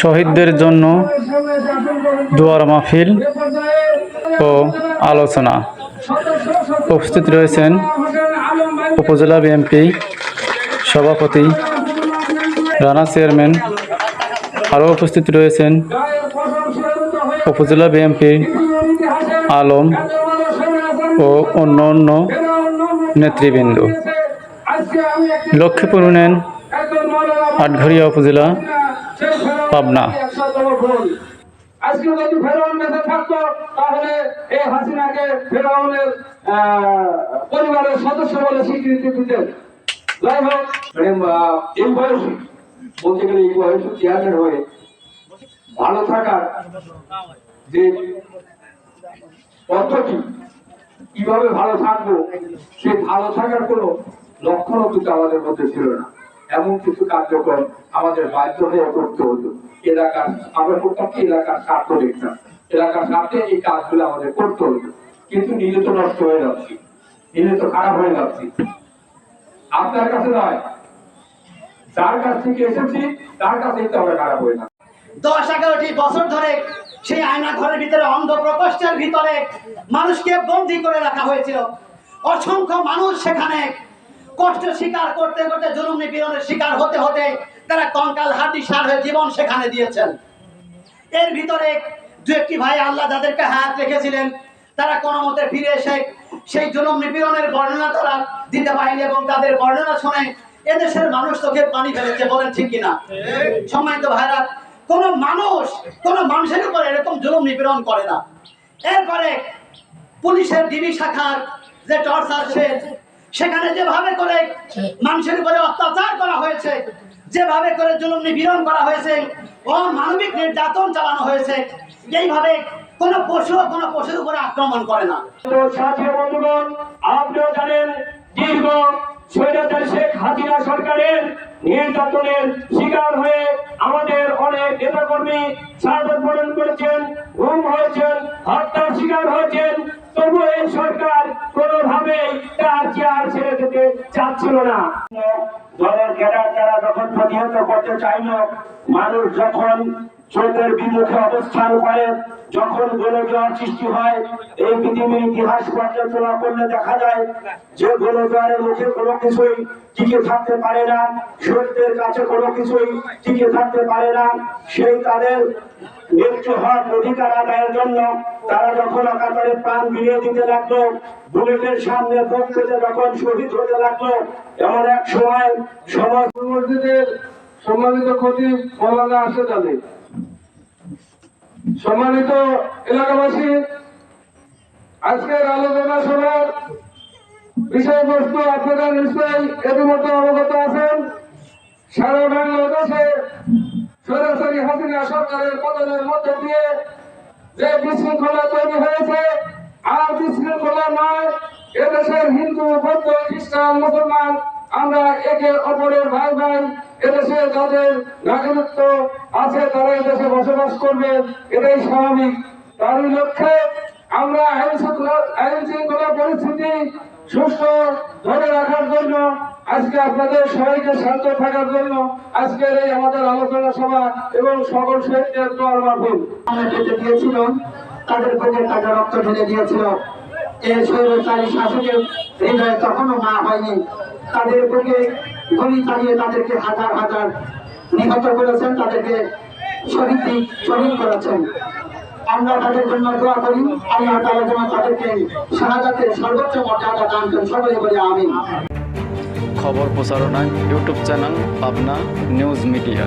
শহীদদের জন্য দুয়ার মাহফিল ও আলোচনা। উপস্থিত রয়েছেন উপজেলা বিএনপি সভাপতি, রানা চেয়ারম্যান। আরও উপস্থিত রয়েছেন উপজেলা বিএনপির আলম ও অন্য অন্য নেতৃবৃন্দ। লক্ষ্মীপুর ইউনিয়ন, আটঘরিয়া উপজেলা পাবনা আজকে যদি ফেরাউন থাকতো, তাহলে এই হাসিনাকে ফেরাউনের পরিবারের সদস্য বলে স্বীকৃতি দিতেন। যাই হোক এই বলতে গেলে এই চেয়ারম্যান হয়ে ভালো থাকার যে পদ্ধতি, কীভাবে ভালো থাকব সেই ভালো থাকার কোনো লক্ষণও কিন্তু আমাদের মধ্যে ছিল না। এমন কিছু কার্যক্রম আমাদের বাধ্য হয়ে করতে হতো। এলাকার, আমরা করতাম কি এলাকার স্বার্থ দেখতাম। এলাকার স্বার্থে এই কাজগুলো আমাদের করতে হতো। কিন্তু নিজে তো নষ্ট হয়ে যাচ্ছি। নিজে তো খারাপ হয়ে যাচ্ছি। আপনার কাছে নয়। যার কাছ থেকে এসেছি, তার কাছেই তো আমরা খারাপ হয়ে যাচ্ছি। দশ এগারোটি বছর ধরে সেই আয়না ঘরের ভিতরে অন্ধ প্রকোষ্ঠের ভিতরে মানুষকে বন্দি করে রাখা হয়েছিল। অসংখ্য মানুষ সেখানে কষ্ট স্বীকার করতে করতে জুলুম নিপীড়নের শিকার হতে হতে তারা কঙ্কাল হাড্ডি সার হয়ে জীবন সেখানে দিয়েছেন। এর ভিতরে দু একটি ভাই আল্লাহ যাদেরকে হাত রেখেছিলেন। তারা কোনো মতে ফিরে এসে সেই জুলুম নিপীড়নের বর্ণনা তারা দিতে পারেনি এবং তাদের বর্ণনা শুনে এদেশের মানুষ চোখে পানি ফেলেছে বলেন ঠিক কিনা? সম্মানিত ভাইরা কোন মানুষ, কোন মানুষের উপর এরকম জুলুম নিপীড়ন করে না। এরপরে পুলিশের ডিবি শাখার যে টর্চার সেল সেখানে যেভাবে করে মানুষের উপরে অত্যাচার করা হয়েছে, যেভাবে করে জুলুম নিপীড়ন করা হয়েছে ও মানবিক নির্যাতন চালানো হয়েছে, এইভাবে কোনো পশু কোনো পশুর উপরে আক্রমণ করে না। আপনিও জানেন দীর্ঘ শেখ সরকারের নির্যাতনের শিকার হয়ে আমাদের অনেক নেতাকর্মী সার্বত বরণ করেছেন। হয়েছেন না। করতে মানুষ যখন স্রোতের বিমুখে অবস্থান করে, যখন গোলজোয়ার সৃষ্টি হয়, এই পৃথিবীর ইতিহাস পর্যালোচনা করলে দেখা যায় যে গোলজোয়ারের মুখে কোনো কিছুই টিকে থাকতে পারে না সত্যের কাছে কোনো কিছুই টিকে থাকতে পারে না। সেই তাদের মৃত্যু হওয়ার অধিকার আদায়ের জন্য তারা যখন অকাতরে প্রাণ বিলিয়ে দিতে লাগল, বুলেটের সামনে বুক যখন শহীদ হতে লাগল, এমন এক সময় সমস্ত মসজিদের সম্মানিত ক্ষতি মৌলানা আসে জানে সম্মানিত এলাকাবাসী, আজকের আলোচনা শোনার বিষয়বস্তু আপনারা নিশ্চয়ই ইতিমধ্যে অবগত আছেন। সারা বাংলাদেশে সরাসরি হাসিনা সরকারের পতনের মধ্যে দিয়ে যে বিশৃঙ্খলা তৈরি হয়েছে, আর বিশৃঙ্খলা নয়, এদেশের হিন্দু, বৌদ্ধ, খ্রিস্টান, মুসলমান, আমরা একে অপরের ভাই ভাই যাদের নাগরিকত্ব আছে, তারা এদেশে বসবাস করবে, এটাই স্বাভাবিক। তারই লক্ষ্যে আমরা আইন শৃঙ্খলা আইন শৃঙ্খলা পরিস্থিতি সুস্থ ধরে রাখার জন্য, আজকে আপনাদের সবাইকে শান্ত থাকার জন্য আজকের এই আমাদের আলোচনা সভা এবং সকল শহীদদের দোয়ার মাহফিল। যেতে দিয়েছিল তাদের বুকের কাটা রক্ত ঢেলে দিয়েছিল? এই স্বৈরাচারী শাসকের হৃদয় তখনও মা হয়নি। তাদের বুকে গুলি চালিয়ে তাদেরকে হাজার হাজার নিহত করেছেন, তাদেরকে শহীদ শহীদ করেছেন। আমরা তাদের জন্য দোয়া করি, আল্লাহ তালা যেন তাদেরকে শাহাদাতের সর্বোচ্চ মর্যাদা দান করেন। সবাই বলে আমি খবর প্রচারণায় YouTube channel, Pabna news media.